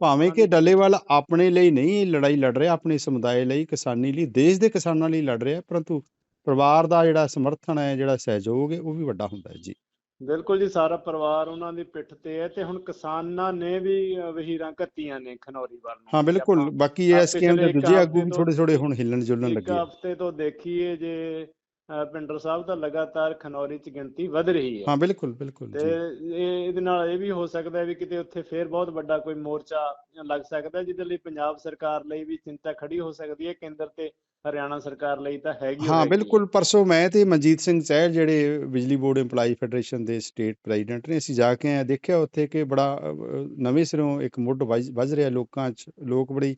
ਭਾਵੇਂ ਕਿ ਡੱਲੇਵਾਲ ਆਪਣੇ ਲਈ ਨਹੀਂ ਲੜਾਈ ਲੜ ਰਿਹਾ ਆਪਣੇ ਸਮੁਦਾਇ ਲਈ ਕਿਸਾਨੀ ਲਈ ਦੇਸ਼ ਦੇ ਕਿਸਾਨਾਂ ਲਈ ਲੜ ਰਿਹਾ ਪਰੰਤੂ ਪਰਿਵਾਰ ਦਾ ਜਿਹੜਾ ਸਮਰਥਨ ਹੈ ਜਿਹੜਾ ਸਹਿਯੋਗ ਹੈ ਉਹ ਵੀ ਵੱਡਾ ਹੁੰਦਾ ਹੈ ਜੀ। ਬਿਲਕੁਲ ਜੀ ਸਾਰਾ ਪਰਿਵਾਰ ਉਹਨਾਂ ਦੀ ਪਿੱਠ ਤੇ ਹੈ ਤੇ ਹੁਣ ਕਿਸਾਨਾਂ ਨੇ ਵੀ ਵਹੀਰਾਂ ਘੱਤੀਆਂ ਨੇ ਖਨੌਰੀ ਵੱਲ ਨੂੰ ਹਾਂ ਬਿਲਕੁਲ ਬਾਕੀ ਐਸਕੇਐਮ ਦੇ ਇੱਕ ਦੂਜੇ ਆਗੂ ਵੀ ਥੋੜੇ ਥੋੜੇ ਹੁਣ ਹਿੱਲਣ ਜੁਲਣ ਇੱਕ ਲੱਗੇ ਆ। ਹਫ਼ਤੇ ਤੋਂ ਦੇਖੀਏ ਜੇ ਪਿੰਡਰ ਸਾਹਿਬ ਤਾਂ ਲਗਾਤਾਰ ਖਨੌਰੀ ਚ ਗਿਣਤੀ ਵਧ ਰਹੀ ਹੈ ਹਾਂ ਬਿਲਕੁਲ ਬਿਲਕੁਲ ਤੇ ਇਹ ਇਹਦੇ ਨਾਲ ਇਹ ਵੀ ਹੋ ਸਕਦਾ ਹੈ ਵੀ ਕਿਤੇ ਉੱਥੇ ਫੇਰ ਬਹੁਤ ਵੱਡਾ ਕੋਈ ਮੋਰਚਾ ਲੱਗ ਸਕਦਾ ਜਿਹਦੇ ਲਈ ਪੰਜਾਬ ਸਰਕਾਰ ਲਈ ਵੀ ਚਿੰਤਾ ਖੜੀ ਹੋ ਸਕਦੀ ਹੈ ਕੇਂਦਰ ਤੇ ਹਰਿਆਣਾ ਸਰਕਾਰ ਲਈ ਤਾਂ ਹੈਗੀ ਹਾਂ। ਬਿਲਕੁਲ ਪਰਸੋਂ ਮੈਂ ਤੇ ਮਨਜੀਤ ਸਿੰਘ ਚਹਿਲ ਜਿਹੜੇ ਬਿਜਲੀ ਬੋਰਡ EMPLOYE ਫੈਡਰੇਸ਼ਨ ਦੇ ਸਟੇਟ ਪ੍ਰੈਜ਼ੀਡੈਂਟ ਨੇ ਅਸੀਂ ਜਾ ਕੇ ਆਏ ਦੇਖਿਆ ਉੱਥੇ ਕਿ ਬੜਾ ਨਵੇਂ ਸਿਰੋਂ ਇੱਕ ਮੁੱਢ ਵੱਜ ਰਿਹਾ ਲੋਕਾਂ 'ਚ ਲੋਕ ਬੜੀ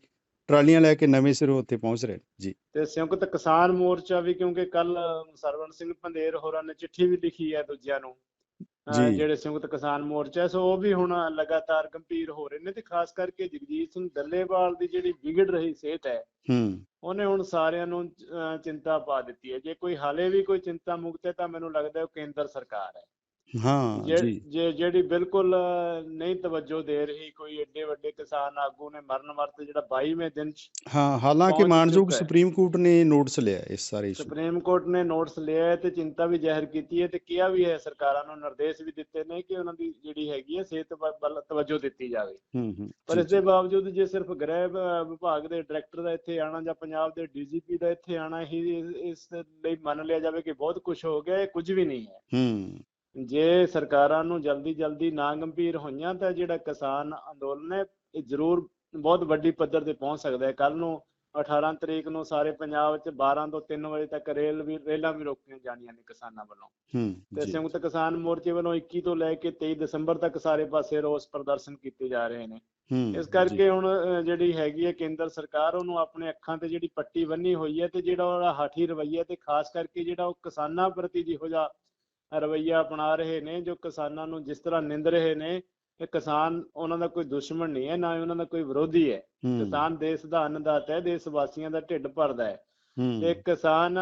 ਟਰਾਲੀਆਂ ਲੈ ਕੇ ਨਵੇਂ ਸਿਰੋਂ ਉੱਥੇ ਪਹੁੰਚ ਰਹੇ ਨੇ। ਜੀ। ਤੇ ਸੰਯੁਕਤ ਕਿਸਾਨ ਮੋਰਚਾ ਵੀ ਕਿਉਂਕਿ ਕੱਲ ਸਰਵਣ ਸਿੰਘ ਪੰਦੇਰ ਹੋਰਾਂ ਨੇ ਚਿੱਠੀ ਵੀ ਲਿਖੀ ਹੈ ਦੂਜਿਆਂ ਨੂੰ। ਜਿਹੜੇ ਸੰਯੁਕਤ ਕਿਸਾਨ ਮੋਰਚਾ ਸੋ ਉਹ ਵੀ ਹੁਣ ਲਗਾਤਾਰ ਗੰਭੀਰ ਹੋ ਰਹੇ ਨੇ ਤੇ ਖਾਸ ਕਰਕੇ ਜਗਜੀਤ ਸਿੰਘ ਡੱਲੇਵਾਲ ਦੀ ਜਿਹੜੀ ਵਿਗੜ ਰਹੀ ਸਿਹਤ ਹੈ ਹੂੰ। ਉਹਨੇ ਹੁਣ ਸਾਰਿਆਂ ਨੂੰ ਚਿੰਤਾ ਪਾ ਦਿੱਤੀ ਹੈ। ਜੇ ਕੋਈ ਹਾਲੇ ਵੀ ਕੋਈ ਚਿੰਤਾ ਮੁਕਤ ਹੈ ਤਾਂ ਮੈਨੂੰ ਲੱਗਦਾ ਉਹ ਕੇਂਦਰ ਸਰਕਾਰ ਹੈ। ਹਾਂ ਜੇ ਜਿਹੜੀ ਬਿਲਕੁਲ ਨਹੀਂ ਤਵੱਜੋ ਦੇ ਰਹੀ ਕੋਈ ਏਡੇ ਵੱਡੇ ਕਿਸਾਨ ਆਗੂ ਨੇ ਮਰਨ ਵਰਤ ਜਿਹੜਾ 22ਵੇਂ ਦਿਨ ਹਾਂ ਹਾਲਾਂਕਿ ਮਾਨਯੋਗ। ਸੁਪਰੀਮ ਕੋਰਟ ਨੇ ਨੋਟਿਸ ਲਿਆ ਇਸ ਸਾਰੇ ਇਸ਼ੂ ਸੁਪਰੀਮ ਕੋਰਟ ਨੇ ਨੋਟਿਸ ਲਿਆ ਤੇ ਚਿੰਤਾ ਵੀ ਜ਼ਾਹਿਰ ਕੀਤੀ ਹੈ ਤੇ ਕਿਹਾ ਵੀ ਹੈ ਸਰਕਾਰਾਂ ਨੂੰ ਨਿਰਦੇਸ਼ ਵੀ ਦਿੱਤੇ ਨੇ ਕਿ ਉਹਨਾਂ ਦੀ ਜਿਹੜੀ ਹੈਗੀ ਹੈ ਸਿਹਤ ਵੱਲ ਤਵੱਜੋ ਦਿੱਤੀ ਜਾਵੇ। ਹੂੰ ਹੂੰ ਪਰ ਇਸ ਦੇ ਬਾਵਜੂਦ ਜੇ ਸਿਰਫ ਗ੍ਰਹਿ ਵਿਭਾਗ ਦੇ ਡਾਇਰੈਕਟਰ ਦਾ ਇੱਥੇ ਆਣਾ ਜਾਂ ਪੰਜਾਬ ਦੇ ਡੀਜੀਪੀ ਦਾ ਇੱਥੇ ਆਣਾ ਹੀ ਇਸ ਲਈ ਮੰਨ ਲਿਆ ਜਾਵੇ ਕਿ ਬਹੁਤ ਕੁਝ ਹੋ ਗਿਆ ਇਹ ਕੁਝ ਵੀ ਨਹੀਂ ਹੈ। ਹੂੰ। ਜੇ ਸਰਕਾਰਾਂ ਨੂੰ ਜਲਦੀ ਜਲਦੀ ਨਾ ਗੰਭੀਰ ਹੋਈਆਂ ਤਾਂ ਜਿਹੜਾ ਕਿਸਾਨ ਅੰਦੋਲਨ ਹੈ ਇਹ ਜ਼ਰੂਰ ਬਹੁਤ ਵੱਡੀ ਪੱਧਰ ਤੇ ਪਹੁੰਚ ਸਕਦਾ ਹੈ। ਕੱਲ ਨੂੰ 18 ਤਰੀਕ ਨੂੰ ਸਾਰੇ ਪੰਜਾਬ 'ਚ 12 ਤੋਂ 3 ਵਜੇ ਤੱਕ ਰੇਲ ਵੀ ਰੇਲਾਂ ਵੀ ਰੋਕੀਆਂ ਜਾਣੀਆਂ ਨੇ ਕਿਸਾਨਾਂ ਵੱਲੋਂ। ਹੂੰ ਤੇ ਸੰਯੁਕਤ ਕਿਸਾਨ ਮੋਰਚੇ ਵੱਲੋਂ 21 ਤੋਂ ਲੈ ਕੇ 23 ਦਸੰਬਰ ਤੱਕ ਸਾਰੇ ਪਾਸੇ ਰੋਸ ਪ੍ਰਦਰਸ਼ਨ ਕੀਤੇ ਜਾ ਰਹੇ ਨੇ। ਇਸ ਕਰਕੇ ਹੁਣ ਜਿਹੜੀ ਹੈਗੀ ਹੈ ਕੇਂਦਰ ਸਰਕਾਰ ਉਹਨੂੰ ਆਪਣੇ ਅੱਖਾਂ ਤੇ ਜਿਹੜੀ ਪੱਟੀ ਬੰਨੀ ਹੋਈ ਹੈ ਤੇ ਜਿਹੜਾ ਉਹਦਾ ਹਾਠੀ ਰਵੱਈਆ ਤੇ ਖਾਸ ਕਰਕੇ ਜਿਹੜਾ ਉਹ ਕਿਸਾਨਾਂ ਪ੍ਰਤੀ ਜਿਹੋ ਜਿਹਾ ਰਵੱਈਆ ਅਪਣਾ ਰਹੇ ਨੇ ਜੋ ਕਿਸਾਨਾਂ ਨੂੰ ਜਿਸ ਤਰ੍ਹਾਂ ਨਿੰਦ ਰਹੇ ਨੇ ਇਹ ਕਿਸਾਨ ਉਹਨਾਂ ਦਾ ਕੋਈ ਦੁਸ਼ਮਣ ਨਹੀਂ ਹੈ ਨਾ ਹੀ ਉਹਨਾਂ ਦਾ ਕੋਈ ਵਿਰੋਧੀ ਹੈ। ਕਿਸਾਨ ਦੇਸ਼ ਦਾ ਅੰਨਦਾਤਾ ਹੈ ਦੇਸ਼ ਵਾਸੀਆਂ ਦਾ ਢਿੱਡ ਭਰਦਾ ਹੈ। ਤੇ ਕਿਸਾਨ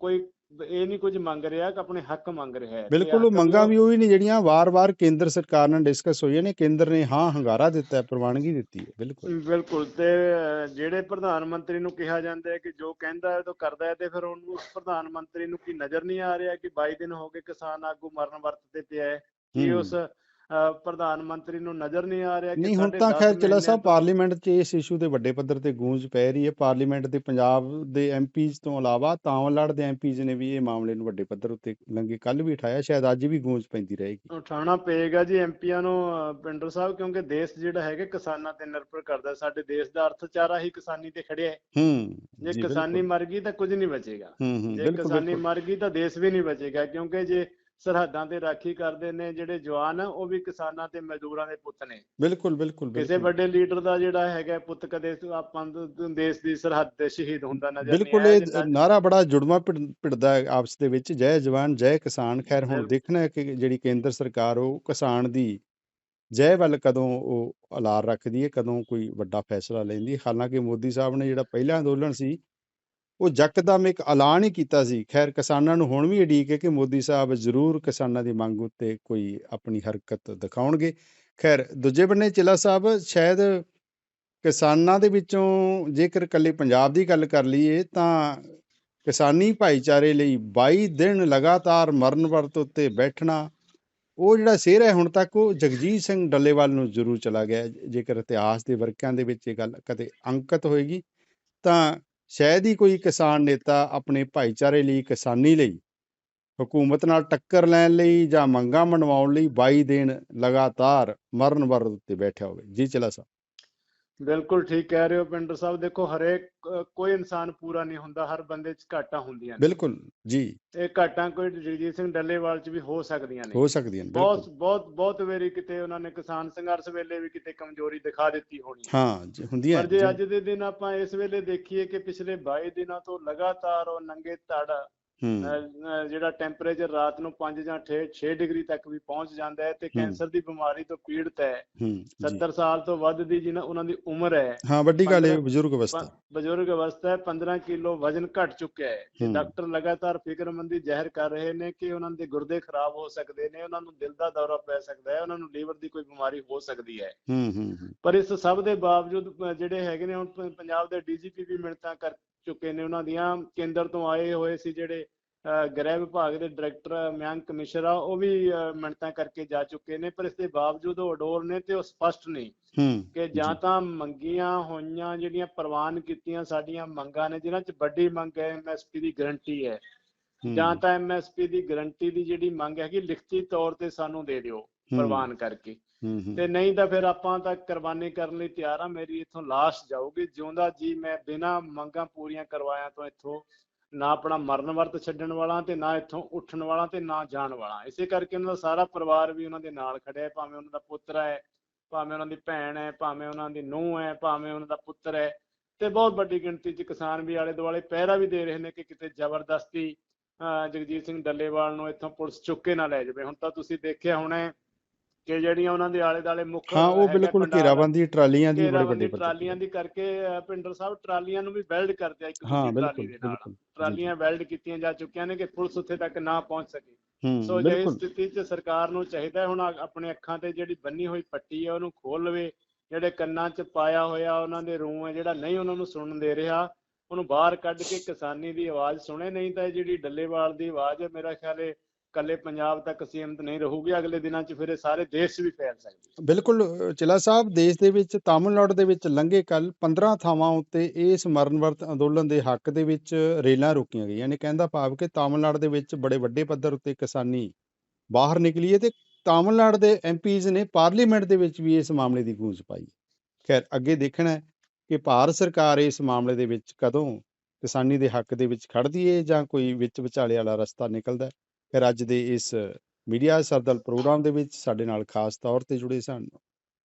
ਕੋਈ ਇਹ ਨਹੀਂ ਕੁਝ ਮੰਗ ਰਿਹਾ ਕਿ ਆਪਣੇ ਹੱਕ ਮੰਗ ਰਿਹਾ ਹੈ। ਬਿਲਕੁਲ ਉਹ ਮੰਗਾਂ ਵੀ ਉਹੀ ਨੇ ਜਿਹੜੀਆਂ ਵਾਰ-ਵਾਰ ਕੇਂਦਰ ਸਰਕਾਰ ਨਾਲ ਡਿਸਕਸ ਹੋਈਆਂ ਨੇ। ਕੇਂਦਰ ਨੇ ਹਾਂ ਹੰਗਾਰਾ ਦਿੱਤਾ ਹੈ ਪ੍ਰਵਾਨਗੀ ਦਿੱਤੀ ਹੈ ਬਿਲਕੁਲ। ਬਿਲਕੁਲ। ਤੇ ਜਿਹੜੇ ਪ੍ਰਧਾਨ ਮੰਤਰੀ ਨੂੰ ਕਿਹਾ ਜਾਂਦਾ ਹੈ ਕਿ ਜੋ ਕਹਿੰਦਾ ਹੈ ਉਹ ਕਰਦਾ ਹੈ ਤੇ ਫਿਰ ਉਹਨੂੰ ਉਸ ਪ੍ਰਧਾਨ ਮੰਤਰੀ ਨੂੰ ਕੀ ਨਜ਼ਰ ਨਹੀਂ ਆ ਰਿਹਾ ਕਿ 22 ਦਿਨ ਹੋ ਗਏ ਕਿਸਾਨ ਆਗੂ ਮਰਨ ਵਰਤ ਤੇ ਪਿਆ ਹੈ। ਕੀ। ਉਸ ਪ੍ਰਧਾਨ ਮੰਤਰੀ ਨੂੰ ਨਜ਼ਰ ਨਹੀਂ ਆ ਰਿਹਾ ਕਿ ਨਹੀਂ ਹੁਣ ਤਾਂ 10 ਖੈਰ ਚਲਾ ਸਾਹਿਬ ਤੋਂ- ਪਾਰਲੀਮੈਂਟ 'ਚ ਇਸ ਇਸ਼ੂ ਦੇ ਵੱਡੇ ਪੱਧਰ ਤੇ ਗੂੰਜ ਪੈ ਰਹੀ ਹੈ। ਪਾਰਲੀਮੈਂਟ ਦੇ ਪੰਜਾਬ ਦੇ ਐਮਪੀਜ਼ ਤੋਂ ਇਲਾਵਾ ਤਾਮਿਲਨਾਡੂ ਦੇ ਐਮਪੀਜ਼ ਨੇ ਵੀ ਇਹ ਮਾਮਲੇ ਨੂੰ ਵੱਡੇ ਪੱਧਰ ਉੱਤੇ ਲੰਗੇ ਕੱਲ ਵੀ ਉਠਾਇਆ ਸ਼ਾਇਦ ਅੱਜ ਵੀ ਗੂੰਜ ਪੈਂਦੀ ਰਹੇਗੀ। ਉਠਾਉਣਾ ਪਏਗਾ ਜੀ ਐਮਪੀਆਂ ਨੂੰ ਪਿੰਡਰ ਸਾਹਿਬ ਕਿਉਂਕਿ ਦੇਸ਼ ਜਿਹੜਾ ਹੈਗਾ ਕਿਸਾਨਾਂ ਤੇ ਨਿਰਭਰ ਕਰਦਾ। ਸਾਡੇ ਦੇਸ਼ ਦਾ ਅਰਥਚਾਰਾ ਹੀ ਕਿਸਾਨੀ ਤੇ ਖੜਿਆ ਹੈ। ਹੂੰ ਜੇ ਕਿਸਾਨੀ ਮਰ ਗਈ ਤਾਂ ਕੁਝ ਨਹੀਂ ਬਚੇਗਾ। ਜੇ ਕਿਸਾਨੀ ਮਰ ਗਈ ਤਾਂ ਦੇਸ਼ ਵੀ ਨਹੀਂ ਬਚੇਗਾ ਕਿਉਂਕਿ ਜੇ ਸਰਹੱਦਾਂ ਤੇ ਰਾਖੀ ਕਰਦੇ ਨੇ ਜਿਹੜੇ ਜਵਾਨ ਉਹ ਵੀ ਕਿਸਾਨਾਂ ਤੇ ਮਜ਼ਦੂਰਾਂ ਦੇ ਪੁੱਤ ਨੇ। ਬਿਲਕੁਲ ਬਿਲਕੁਲ ਕਿਸੇ ਵੱਡੇ ਲੀਡਰ ਦਾ ਜਿਹੜਾ ਹੈਗਾ ਪੁੱਤ ਕਦੇ ਆਪਾਂ ਦੇਸ਼ ਦੀ ਸਰਹੱਦ ਤੇ ਸ਼ਹੀਦ ਹੁੰਦਾ ਨਜ਼ਰ ਨਹੀਂ ਬਿਲਕੁਲ ਇਹ ਨਾਰਾ ਬੜਾ ਜੁੜਵਾ ਹੈ ਆਪਸ ਦੇ ਵਿੱਚ। ਜੈ ਜਵਾਨ ਜੈ ਕਿਸਾਨ। ਖੈਰ ਹੁਣ। ਦੇਖਣਾ ਕਿ ਜਿਹੜੀ ਕੇਂਦਰ ਸਰਕਾਰ ਉਹ ਕਿਸਾਨ ਦੀ ਜੈ ਵੱਲ ਕਦੋਂ ਉਹ ਅਲਾਰ ਰੱਖਦੀ ਹੈ ਕਦੋਂ ਕੋਈ ਵੱਡਾ ਫੈਸਲਾ ਲੈਂਦੀ ਹਾਲਾਂਕਿ ਮੋਦੀ ਸਾਹਿਬ ਨੇ ਜਿਹੜਾ ਪਹਿਲਾ ਅੰਦੋਲਨ ਸੀ ਉਹ ਯਕਦਮ ਇੱਕ ਐਲਾਨ ਹੀ ਕੀਤਾ ਸੀ। ਖੈਰ, ਕਿਸਾਨਾਂ ਨੂੰ ਹੁਣ ਵੀ ਉਡੀਕ ਹੈ ਕਿ ਮੋਦੀ ਸਾਹਿਬ ਜ਼ਰੂਰ ਕਿਸਾਨਾਂ ਦੀ ਮੰਗ ਉੱਤੇ ਕੋਈ ਆਪਣੀ ਹਰਕਤ ਦਿਖਾਉਣਗੇ। ਖੈਰ, ਦੂਜੇ ਬੰਨੇ ਚਿਲਾ ਸਾਹਿਬ, ਸ਼ਾਇਦ ਕਿਸਾਨਾਂ ਦੇ ਵਿੱਚੋਂ ਜੇਕਰ ਇਕੱਲੇ ਪੰਜਾਬ ਦੀ ਗੱਲ ਕਰ ਲਈਏ ਤਾਂ ਕਿਸਾਨੀ ਭਾਈਚਾਰੇ ਲਈ 22 ਦਿਨ ਲਗਾਤਾਰ ਮਰਨ ਵਰਤ ਉੱਤੇ ਬੈਠਣਾ, ਉਹ ਜਿਹੜਾ ਸਿਹਰ ਹੈ ਹੁਣ ਤੱਕ, ਉਹ ਜਗਜੀਤ ਸਿੰਘ ਡੱਲੇਵਾਲ ਨੂੰ ਜ਼ਰੂਰ ਚਲਾ ਗਿਆ। ਜੇਕਰ ਇਤਿਹਾਸ ਦੇ ਵਰਕਿਆਂ ਦੇ ਵਿੱਚ ਇਹ ਗੱਲ ਕਦੇ ਅੰਕਿਤ ਹੋਏਗੀ, ਤਾਂ ਸ਼ਾਇਦ ਹੀ ਕੋਈ ਕਿਸਾਨ ਨੇਤਾ ਆਪਣੇ ਭਾਈਚਾਰੇ ਲਈ ਕਿਸਾਨੀ ਲਈ ਹਕੂਮਤ ਨਾਲ ਟੱਕਰ ਲੈਣ ਲਈ ਜਾਂ ਮੰਗਾਂ ਮਨਵਾਉਣ ਲਈ ਬਾਈ ਦਿਨ ਲਗਾਤਾਰ ਮਰਨ ਵਰਤ ਉੱਤੇ ਬੈਠਿਆ ਹੋਵੇ। ਜੀ ਚਲਾ ਸਾਹਿਬ ਬਿਲਕੁਲ ਠੀਕ ਕਹਿ ਰਹੇ ਹੋ ਪਿੰਡਰ ਸਾਹਿਬ। ਦੇਖੋ ਹਰੇਕ ਕੋਈ ਇਨਸਾਨ ਪੂਰਾ ਨਹੀਂ ਹੁੰਦਾ ਹਰ ਬੰਦੇ 'ਚ ਘਾਟਾਂ ਹੁੰਦੀਆਂ ਨੇ। ਬਿਲਕੁਲ ਜੀ। ਇਹ ਘਾਟਾਂ ਕੋਈ ਜਗਜੀਤ ਸਿੰਘ ਡੱਲੇਵਾਲ 'ਚ ਵੀ ਹੋ ਸਕਦੀਆਂ ਨੇ। ਹੋ ਸਕਦੀਆਂ ਨੇ ਬਹੁਤ ਬਹੁਤ ਬਹੁਤ ਵੇਰੀ ਕਿਤੇ ਉਹਨਾਂ ਨੇ ਕਿਸਾਨ ਸੰਘਰਸ਼ ਵੇਲੇ ਵੀ ਕਿਤੇ ਕਮਜ਼ੋਰੀ ਦਿਖਾ ਦਿੱਤੀ ਹੋਣੀ ਹੈ। ਹਾਂ ਜੀ, ਹੁੰਦੀਆਂ ਪਰ ਜੇ। ਅੱਜ ਦੇ ਦਿਨ ਆਪਾਂ ਇਸ ਵੇਲੇ ਦੇਖੀਏ ਕਿ ਪਿਛਲੇ 22 ਦਿਨਾਂ ਤੋਂ ਲਗਾਤਾਰ ਉਹ ਨੰਗੇ ਧੜ ਹੂੰ ਜਿਹੜਾ ਟੈਂਪਰੇਚਰ ਰਾਤ ਨੂੰ 5 ਜਾਂ 6 ਡਿਗਰੀ ਤੱਕ ਵੀ ਪਹੁੰਚ ਜਾਂਦਾ ਹੈ ਤੇ ਹੂੰ। ਕੈਂਸਰ ਦੀ ਬਿਮਾਰੀ ਤੋਂ ਪੀੜਤ ਹੈ। ਹੂੰ ਜੀ। 70 ਸਾਲ ਤੋਂ ਵੱਧ ਦੀ ਜਿਹਨਾਂ ਉਹਨਾਂ ਦੀ ਉਮਰ ਹੈ। ਹਾਂ ਵੱਡੀ ਗੱਲ ਪੰਦਰਾਂ- ਬਜ਼ੁਰਗ ਅਵਸਥਾ। ਬਜ਼ੁਰਗ ਅਵਸਥਾ ਹੈ 15 ਕਿਲੋ ਵਜ਼ਨ ਘਟ ਚੁੱਕਿਆ ਹੈ। ਤੇ ਹੂੰ। ਡਾਕਟਰ ਲਗਾਤਾਰ ਫਿਕਰਮੰਦੀ ਜ਼ਾਹਿਰ ਕਰ ਰਹੇ ਨੇ ਕਿ ਉਹਨਾਂ ਦੇ ਗੁਰਦੇ ਖਰਾਬ ਹੋ ਸਕਦੇ ਨੇ ਉਹਨਾਂ ਨੂੰ ਦਿਲ ਦਾ ਦੌਰਾ ਪੈ ਸਕਦਾ ਹੈ ਉਹਨਾਂ ਨੂੰ ਲੀਵਰ ਦੀ ਕੋਈ ਬਿਮਾਰੀ ਹੋ ਸਕਦੀ ਹੈ। ਹੂੰ ਹੂੰ ਹੂੰ। ਪਰ ਇਸ ਸਭ ਦੇ ਬਾਵਜੂਦ ਜਿਹੜੇ ਹੈਗੇ ਨੇ ਹੁਣ ਪੰਜਾਬ ਦੇ ਡੀਜੀਪੀ ਵੀ ਮਿੰਨਤਾਂ ਕਰ ਚੁੱਕੇ ਨੇ ਉਹਨਾਂ ਦੀਆਂ ਕੇਂਦਰ ਤੋਂ ਆਏ ਹੋਏ ਸੀ ਜਿਹੜੇ ਗ੍ਰਹਿ ਵਿਭਾਗ ਦੇ ਡਾਇਰੈਕਟਰ ਮਯੰਕ ਮਿਸ਼ਰਾ ਉਹ ਵੀ ਮਿੰਨਤਾਂ ਕਰਕੇ ਜਾ ਚੁੱਕੇ ਨੇ ਪਰ ਇਸ ਦੇ ਬਾਵਜੂਦ ਉਹ ਅਡੋਲ ਨੇ ਤੇ ਉਹ ਸਪਸ਼ਟ ਨਹੀਂ ਹੂੰ ਕਿ ਜਾਂ। ਤਾਂ ਮੰਗੀਆਂ ਹੋਈਆਂ ਜਿਹੜੀਆਂ ਪ੍ਰਵਾਨ ਕੀਤੀਆਂ ਸਾਡੀਆਂ ਮੰਗਾਂ ਨੇ ਜਿਨ੍ਹਾਂ 'ਚ ਵੱਡੀ ਮੰਗ ਹੈ ਐਮਐਸਪੀ ਦੀ ਗਾਰੰਟੀ ਹੈ। ਜਾਂ ਤਾਂ ਐਮਐਸਪੀ ਦੀ ਗਾਰੰਟੀ ਦੀ ਜਿਹੜੀ ਮੰਗ ਹੈਗੀ ਲਿਖਤੀ ਤੌਰ ਤੇ ਸਾਨੂੰ ਦੇ ਦਿਓ। ਪ੍ਰਵਾਨ ਕਰਕੇ। ਤੇ ਨਹੀਂ ਤਾਂ ਫਿਰ ਆਪਾਂ ਤਾਂ ਕੁਰਬਾਨੀ ਕਰਨ ਲਈ ਤਿਆਰ ਆ ਮੇਰੀ ਇੱਥੋਂ ਲਾਸ਼ ਜਾਊਗੀ। ਜਿਉਂਦਾ ਜੀ ਮੈਂ ਬਿਨਾਂ ਮੰਗਾਂ ਪੂਰੀਆਂ ਕਰਵਾਇਆ ਤੋਂ ਇੱਥੋਂ ਨਾ ਆਪਣਾ ਮਰਨ ਵਰਤ ਛੱਡਣ ਵਾਲਾ ਤੇ ਨਾ ਇੱਥੋਂ ਉੱਠਣ ਵਾਲਾ ਤੇ ਨਾ ਜਾਣ ਵਾਲਾ। ਇਸੇ ਕਰਕੇ ਉਹਨਾਂ ਦਾ ਸਾਰਾ ਪਰਿਵਾਰ ਵੀ ਉਹਨਾਂ ਦੇ ਨਾਲ ਖੜਿਆ ਹੈ। ਭਾਵੇਂ ਉਹਨਾਂ ਦਾ ਪੁੱਤਰ ਹੈ ਭਾਵੇਂ ਉਹਨਾਂ ਦੀ ਭੈਣ ਹੈ ਭਾਵੇਂ ਉਹਨਾਂ ਦੀ ਨੂੰਹ ਹੈ ਭਾਵੇਂ ਉਹਨਾਂ ਦਾ ਪੁੱਤਰ ਹੈ। ਤੇ ਬਹੁਤ ਵੱਡੀ ਗਿਣਤੀ 'ਚ ਕਿਸਾਨ ਵੀ ਆਲੇ ਦੁਆਲੇ ਪਹਿਰਾ ਵੀ ਦੇ ਰਹੇ ਨੇ ਕਿ ਕਿਤੇ ਜ਼ਬਰਦਸਤੀ ਜਗਜੀਤ ਸਿੰਘ ਡੱਲੇਵਾਲ ਨੂੰ ਇੱਥੋਂ ਪੁਲਿਸ ਚੁੱਕ ਕੇ ਨਾ ਲੈ ਜਾਵੇ। ਹੁਣ ਤਾਂ ਤੁਸੀਂ ਦੇਖਿਆ ਹੋਣਾ ਕਿ ਜਿਹੜੀਆਂ ਉਹਨਾਂ ਦੇ ਆਲੇ ਦੁਆਲੇ ਮੁੱਖ ਹਾਂ ਉਹ ਬਿਲਕੁਲ ਘੇਰਾਬੰਦੀ ਟਰਾਲੀਆਂ ਦੀ ਬੜੇ ਵੱਡੇ। ਟਰਾਲੀਆਂ ਦੀ ਕਰਕੇ ਭਿੰਡਰ ਸਾਹਿਬ ਟਰਾਲੀਆਂ ਨੂੰ ਵੀ ਵੈਲਡ ਕਰਦੇ ਆ ਇੱਕ ਹਾਂ ਬਿਲਕੁਲ ਟਰਾਲੀਆਂ ਵੈਲਡ ਕੀਤੀਆਂ ਜਾ ਚੁੱਕੀਆਂ ਨੇ ਕਿ ਪੁਲਿਸ ਉੱਥੇ ਤੱਕ ਨਾ ਪਹੁੰਚ ਸਕੇ। ਸੋ ਜੇ ਸਥਿਤੀ 'ਚ ਸਰਕਾਰ ਨੂੰ ਚਾਹੀਦਾ ਹੁਣ ਆਪਣੇ ਅੱਖਾਂ ਤੇ ਜਿਹੜੀ ਬੰਨੀ ਹੋਈ ਪੱਟੀ ਹੈ ਉਹਨੂੰ ਖੋਲ ਲਵੇ ਜਿਹੜੇ ਕੰਨਾਂ 'ਚ ਪਾਇਆ ਹੋਇਆ ਉਹਨਾਂ ਦੇ ਰੂੰ ਹੈ ਜਿਹੜਾ ਨਹੀਂ ਉਹਨਾਂ ਨੂੰ ਸੁਣਨ ਦੇ ਰਿਹਾ ਉਹਨੂੰ ਬਾਹਰ ਕੱਢ ਕੇ ਕਿਸਾਨੀ ਦੀ ਆਵਾਜ਼ ਸੁਣੇ ਨਹੀਂ ਤਾਂ ਜਿਹੜੀ ਡੱਲੇਵਾਲ ਦੀ ਆਵਾਜ਼ ਹੈ ਮੇਰਾ ਖਿਆਲ ਹੈ ਕੱਲੇ ਪੰਜਾਬ ਤੱਕ ਸੀਮਤ ਨਹੀਂ ਰਹੂਗੀ, ਅਗਲੇ ਦਿਨਾਂ 'ਚ ਫਿਰ ਇਹ ਸਾਰੇ ਦੇਸ਼ 'ਚ ਵੀ ਫੈਲ ਸਕਦੀ ਬਿਲਕੁਲ, ਚਿਲਾ ਸਾਹਿਬ, ਦੇਸ਼ ਦੇ ਵਿੱਚ, ਤਾਮਿਲਨਾਡੂ ਦੇ ਵਿੱਚ ਲੰਘੇ ਕੱਲ 15 ਥਾਵਾਂ ਉੱਤੇ ਇਸ ਮਰਨ ਵਰਤ ਅੰਦੋਲਨ ਦੇ ਹੱਕ ਦੇ ਵਿੱਚ ਰੇਲਾਂ ਰੋਕੀਆਂ ਗਈਆਂ ਨੇ। ਕਹਿੰਦਾ ਭਾਵ ਕਿ ਤਾਮਿਲਨਾਡੂ ਦੇ ਵਿੱਚ ਬੜੇ ਵੱਡੇ ਪੱਧਰ ਉੱਤੇ ਕਿਸਾਨੀ ਬਾਹਰ ਨਿਕਲੀ ਹੈ ਤੇ ਤਾਮਿਲਨਾਡੂ ਦੇ ਐਮਪੀਜ਼ ਨੇ ਪਾਰਲੀਮੈਂਟ ਦੇ ਵਿੱਚ ਵੀ ਇਸ ਮਾਮਲੇ ਦੀ ਗੂੰਜ ਪਾਈ ਖੈਰ, ਅੱਗੇ ਦੇਖਣਾ ਕਿ ਭਾਰਤ ਸਰਕਾਰ ਇਸ ਮਾਮਲੇ ਦੇ ਵਿੱਚ ਕਦੋਂ ਕਿਸਾਨੀ ਦੇ ਹੱਕ ਦੇ ਵਿੱਚ ਖੜਦੀ ਹੈ ਜਾਂ ਕੋਈ ਵਿੱਚ ਵਿਚਾਲੇ ਵਾਲਾ ਰਸਤਾ ਨਿਕਲਦਾ ਫਿਰ ਅੱਜ ਦੇ ਇਸ ਮੀਡੀਆ ਸਰਦਲ ਪ੍ਰੋਗਰਾਮ ਦੇ ਵਿੱਚ ਸਾਡੇ ਨਾਲ ਖਾਸ ਤੌਰ ਤੇ ਜੁੜੇ ਸਨ।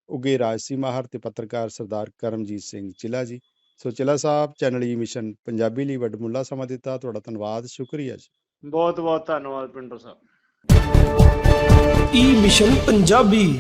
ਉਗੇ ਰਾਜਸੀ ਮਾਹਰ ਤੇ ਪੱਤਰਕਾਰ ਸਰਦਾਰ ਕਰਮਜੀਤ ਸਿੰਘ ਚਿਲਾ ਜੀ। ਸੋ ਚਿਲਾ ਸਾਹਿਬ ਚੈਨਲ ਈ ਮਿਸ਼ਨ ਪੰਜਾਬੀ ਲਈ ਵੱਡਮੁੱਲਾ ਸਮਾਂ ਦਿੱਤਾ। ਤੁਹਾਡਾ ਧੰਨਵਾਦ ਸ਼ੁਕਰੀਆ ਜੀ। ਬਹੁਤ ਬਹੁਤ ਧੰਨਵਾਦ ਪਿੰਡਰ ਸਾਹਿਬ। E mission Punjabi